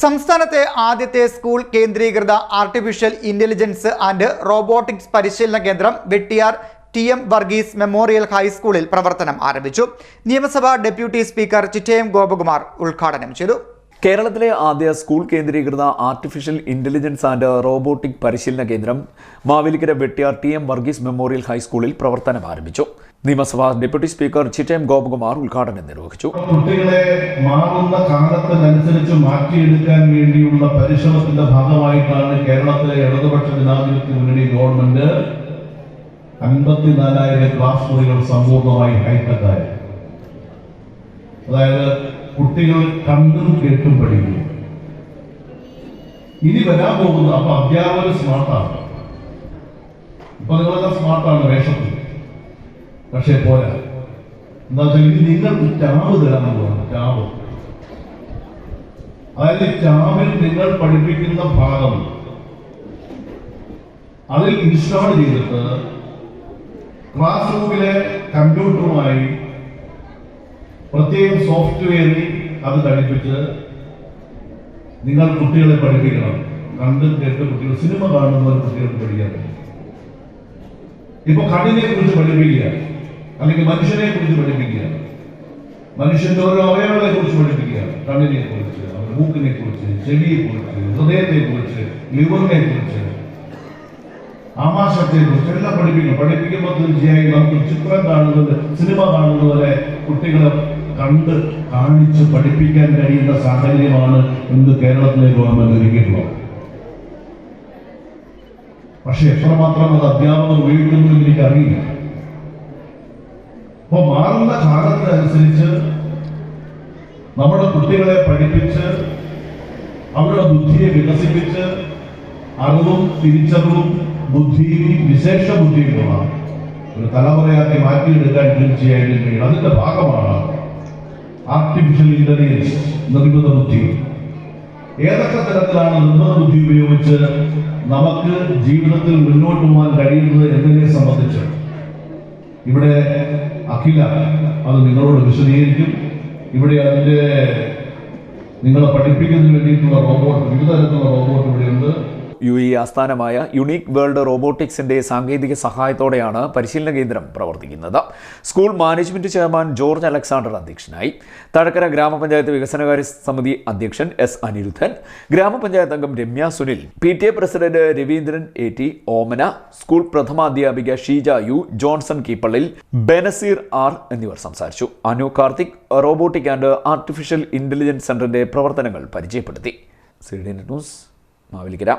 സംസ്ഥാനത്തെ ആദ്യത്തെ സ്കൂൾ കേന്ദ്രീകൃത ആർട്ടിഫിഷ്യൽ ഇന്റലിജൻസ് ആൻഡ് റോബോട്ടിക്സ് പരിശീലന കേന്ദ്രം Vettiyar T M Varghese memorial ഹൈസ്കൂളിൽ പ്രവർത്തനം ആരംഭിച്ചു. നിയമസഭാ ഡെപ്യൂട്ടി സ്പീക്കർ ചിറ്റയം ഗോപകുമാർ ഉദ്ഘാടനം ചെയ്തു. കേരളത്തിലെ ആദ്യ സ്കൂൾ കേന്ദ്രീകൃത ആർട്ടിഫിഷ്യൽ ഇന്റലിജൻസ് ആൻഡ് റോബോട്ടിക് പരിശീലന കേന്ദ്രം Mavelikara Vettiyar T M Varghese memorial ഹൈസ്കൂളിൽ പ്രവർത്തനം ആരംഭിച്ചു. നിയമസഭാ ഡെപ്യൂട്ടി സ്പീക്കർ ചിറ്റയം ഗോപകുമാർ ഉദ്ഘാടനം നിർവഹിച്ചു. കുട്ടികളെ മാറുന്ന കാലത്തിനനുസരിച്ച് മാറ്റിയെടുക്കാൻ വേണ്ടിയുള്ള പരിശ്രമത്തിന്റെ ഭാഗമായിട്ടാണ് കേരളത്തിലെ ഇടതുപക്ഷ ജനാധിപത്യ മുന്നണി ഗവൺമെന്റ് അൻപത്തിനാലായിരം ക്ലാസ് മുറികൾ സമ്പൂർണമായി ഹൈടെക്കായി അതായത് കുട്ടികൾ കണ്ടും കേട്ടും പഠിക്കും ഇനി വരാൻ പോകുന്നത് അപ്പൊ അധ്യാപകർ സ്മാർട്ടാണ്. ഇപ്പൊ നിങ്ങളെല്ലാം സ്മാർട്ടാണ് വേഷത്തിൽ. പക്ഷേ പോരാ. വെച്ചാൽ ഇനി നിങ്ങൾക്ക് ചാവ് തരാൻ പോകണം ചാവ് അതായത് ചാവിൽ നിങ്ങൾ പഠിപ്പിക്കുന്ന ഭാഗം. അതിൽ ഇൻസ്റ്റാൾ ചെയ്തിട്ട് ക്ലാസ് റൂമിലെ കമ്പ്യൂട്ടറുമായി പ്രത്യേകം സോഫ്റ്റ്വെയറിൽ അത് ഘടിപ്പിച്ച് നിങ്ങൾ കുട്ടികളെ പഠിപ്പിക്കണം. കണ്ട് കേട്ട് കുട്ടികൾ സിനിമ കാണുന്നവർ കുട്ടികൾക്ക് പഠിക്കാൻ ഇപ്പൊ കണ്ണിനെ കുറിച്ച് പഠിപ്പിക്കുക. അല്ലെങ്കിൽ മനുഷ്യനെ കുറിച്ച് പഠിപ്പിക്കുക മനുഷ്യന്റെ ഓരോ അവയവങ്ങളെ കുറിച്ച് പഠിപ്പിക്കുക കണ്ണിനെ കുറിച്ച് അവരുടെ മൂക്കിനെ കുറിച്ച് ചെവിയെ കുറിച്ച് ഹൃദയത്തെ കുറിച്ച് ലിവറിനെ കുറിച്ച് ആമാശത്തെ കുറിച്ച് എല്ലാം പഠിപ്പിക്കും പഠിപ്പിക്കുമ്പോൾ തീർച്ചയായും നമുക്ക് ചിത്രം കാണുന്നത് സിനിമ കാണുന്നതുവരെ കുട്ടികളെ കണ്ട് കാണിച്ച് പഠിപ്പിക്കാൻ കഴിയുന്ന സാഹചര്യമാണ് ഇന്ന് കേരളത്തിലെ ഗവൺമെന്റ് ഒരുക്കിയിട്ടുള്ളത് പക്ഷെ എത്രമാത്രം അത് അധ്യാപകർ ഉപയോഗിക്കുന്നു എന്ന് എനിക്കറിയില്ല. അപ്പൊ മാറുന്ന കാലത്തിനനുസരിച്ച് നമ്മുടെ കുട്ടികളെ പഠിപ്പിച്ച് അവരുടെ ബുദ്ധിയെ വികസിപ്പിച്ച് അറിവും തിരിച്ചറിവും ബുദ്ധിയും വിശേഷ ബുദ്ധിയുമുള്ള ഒരു തലമുറയാക്കി മാറ്റിയെടുക്കാൻ തീർച്ചയായിട്ടും കഴിയും അതിന്റെ ഭാഗമാണ് ആർട്ടിഫിഷ്യൽ ഇന്റലിജൻസ് നിർമ്മിത ബുദ്ധി. ഏതൊക്കെ തരത്തിലാണ് നിർമ്മിത ബുദ്ധി ഉപയോഗിച്ച് നമുക്ക് ജീവിതത്തിൽ മുന്നോട്ട് പോകാൻ കഴിയുന്നത് എന്നതിനെ സംബന്ധിച്ച് ഇവിടെ അഖില അത് നിങ്ങളോട് വിശദീകരിക്കും. ഇവിടെ അതിന്റെ നിങ്ങളെ പഠിപ്പിക്കുന്നതിന് വേണ്ടിയിട്ടുള്ള റോബോട്ട് വിവിധ തരത്തിലുള്ള റോബോട്ട് ഇവിടെയുണ്ട്. യു എ ആസ്ഥാനമായ യുണീക് വേൾഡ് റോബോട്ടിക്സിന്റെ സാങ്കേതിക സഹായത്തോടെയാണ് പരിശീലന കേന്ദ്രം പ്രവർത്തിക്കുന്നത്. School management chairman George Alexander അധ്യക്ഷനായി. തഴക്കര ഗ്രാമപഞ്ചായത്ത് വികസനകാര്യ സമിതി അധ്യക്ഷൻ എസ് അനിരുദ്ധൻ. ഗ്രാമപഞ്ചായത്ത് അംഗം Ramya Sunil. P T A president Raveendran A T Omana. School പ്രഥമാധ്യാപിക Sheeja U Johnson Keeppallil. Benazir R എന്നിവർ സംസാരിച്ചു. Anu Karthik robotic and artificial intelligence സെന്ററിന്റെ പ്രവർത്തനങ്ങൾ പരിചയപ്പെടുത്തി. C D news Mavelikara.